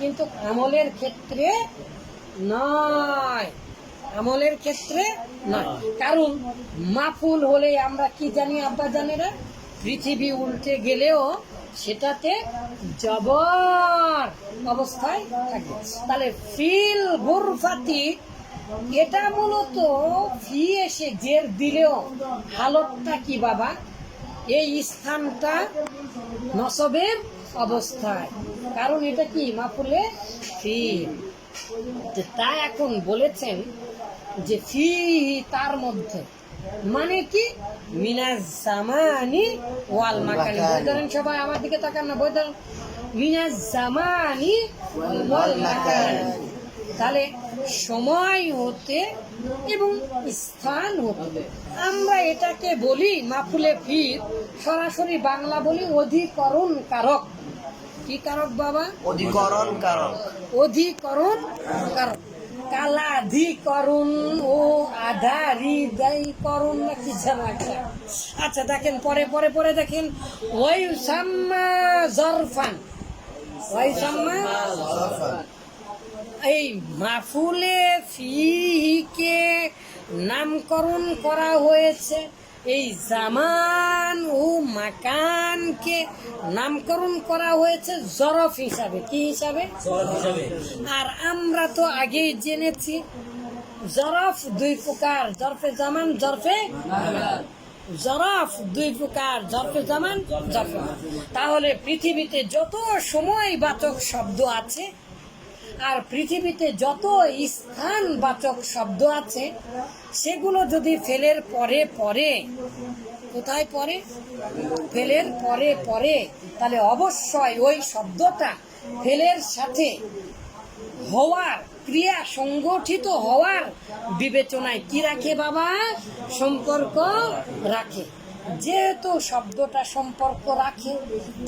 কিন্তু আমলের ক্ষেত্রে নয়। আমলের ক্ষেত্রে নয়। কারণ মাফুল হলে আমরা কি জানি, আব্বা জানেরা? পৃথিবী উল্টে গেলেও সেটাতে জবর অবস্থায় থাকে। তাহলে ফিল গুরফাতি, এটা মূলত ফি এসে জের দিলেও হালতটা কি বাবা? এই স্থানটা নসবের অবস্থায়। কারণ এটা কি? মাফুলে ফি তো এখন বলেছেন যে ফি তার মধ্যে। মানে কি? মিনাজ জামানি ওয়াল মাকানি। বই সবাই, আমার দিকে তাকান না, বই মিনাজ জামানি ওয়াল মাকানি। তাহলে সময় হতে এবং স্থান হতে। আমরা এটাকে বলি মাফুলে ফির সরাসরি বাংলা বলি অধিকরণ কারক। কি কারক বাবা? অধিকরণ কারক। অধিকরণ কারক। কালাধিকরণ ও আধারিদায়ীকরণ না কি যেন একটা আচ্ছা দেখেন পরে পরে পরে দেখেন। ওই সাম্মা জরফান ওই সাম্মা এই মাফুলে ফিকে নামকরণ করা হয়েছে। এই জামান ও মাকানকে নামকরণ করা হয়েছে জরফ হিসাবে। কি হিসাবে? আর আমরা তো আগেই জেনেছি জরফ দুই প্রকার জরফে জামান জরফে জরফ দুই প্রকার জরফে জামান জরফে তাহলে পৃথিবীতে যত সময় বাচক শব্দ আছে আর পৃথিবীতে যত স্থানবাচক শব্দ আছে, সেগুলো যদি ফেলের পরে পরে, কোথায় পরে? ফেলের পরে পরে, তাহলে অবশ্যই ওই শব্দটা ফেলের সাথে হওয়ার, ক্রিয়া সংগঠিত হওয়ার বিবেচনায় কি রাখে বাবা? সম্পর্ক রাখে। যেহেতু শব্দটা সম্পর্ক রাখে,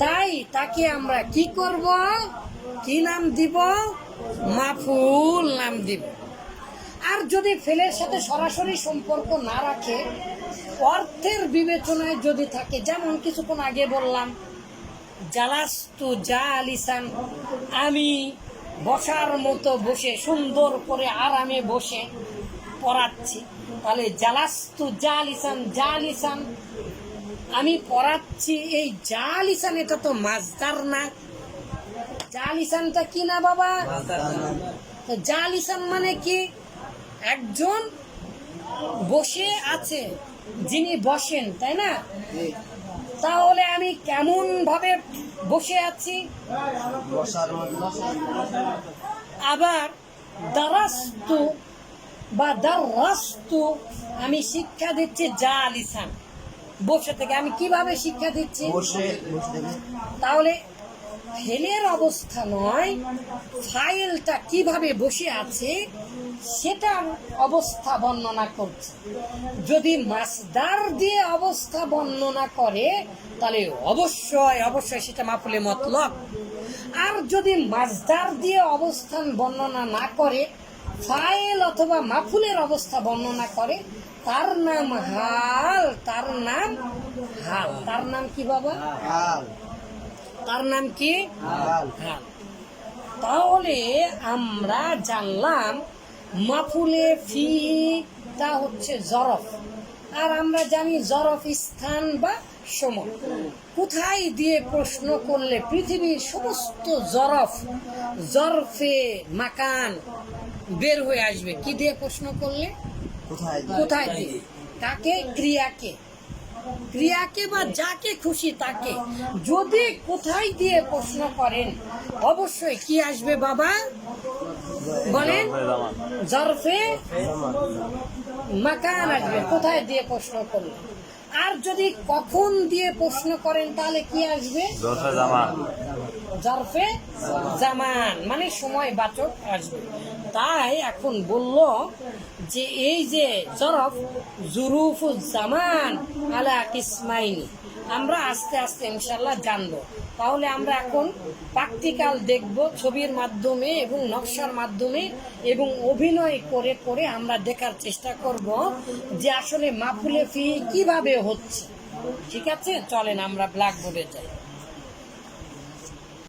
তাই তাকে আমরা কি করব? কি নাম দিব? মাফুল নাম দিব আর যদি ফেলের সাথে সরাসরি সম্পর্ক না রাখে, অর্থের বিবেচনায় যদি থাকে, যেমন কিছুক্ষণ আগে বললাম, জালাস্তু যা আলিসান আমি বসার মতো বসে, সুন্দর করে আরামে বসে পড়াচ্ছি। তাহলে জালাস্তু যা আলিসান যা আলিসান আমি পড়াচ্ছি। এই যা আলিসান এটা তো মাজদার না। আলিসানটা কি না বাবা? তো আলিসান মানে কি? একজন বসে আছে যিনি বসেন তাই না? তাহলে আমি কেমন ভাবে বসে আছি? আবার দারাস্তু বা দারাস্তু আমি শিক্ষা দিচ্ছি যা আলিসান বসে থেকে আমি কীভাবে শিক্ষা দিচ্ছি? তাহলে ফেলের অবস্থা নয়, ফাইলটা কীভাবে বসে আছে সেটার অবস্থা বর্ণনা করছে। যদি মাসদার দিয়ে অবস্থা বর্ণনা করে, তাহলে অবশ্যই অবশ্যই সেটা মাফুলে মতলব। আর যদি মাসদার দিয়ে অবস্থান বর্ণনা না করে, ফাইল অথবা মাফুলের অবস্থা বর্ণনা করে, তার নাম হাল, তার নাম হাল। তার নাম কি বাবা? হাল। তার নাম কি? হাল। হাল তাহলে আমরা জানলাম মাফুলে ফি তা হচ্ছে জরফ। আর আমরা জানি জরফ স্থান বা সময়। কোথায় দিয়ে প্রশ্ন করলে পৃথিবীর সমস্ত জরফ জরফে মাকান বের হয়ে আসবে? কি দিয়ে প্রশ্ন করলে? কোথায় কোথায় দিয়ে? তাকে ক্রিয়াকে। ক্রিয়াকে বা যাকে খুশি তাকে। যদি কোথায় দিয়ে প্রশ্ন করেন অবশ্যই কি আসবে বাবা? বলেন জরফে মাকান আসবে কোথায় দিয়ে প্রশ্ন করলেন? আর যদি কখন দিয়ে প্রশ্ন করেন তাহলে কি আসবে? জরফে জামান। মানে সময় বাচক আসবে। তাই এখন বলল যে এই যে জরফ, জুরুফু জামান আলা কিসমাইনি। আমরা আস্তে আস্তে ইনশাল্লাহ জানব। তাহলে আমরা এখন প্র্যাকটিক্যাল দেখব ছবির মাধ্যমে এবং নকশার মাধ্যমে এবং অভিনয় করে করে আমরা দেখার চেষ্টা করব যে আসলে মাফুলে ফি কীভাবে হচ্ছে। ঠিক আছে? চলেন আমরা ব্ল্যাকবোর্ডে যাই।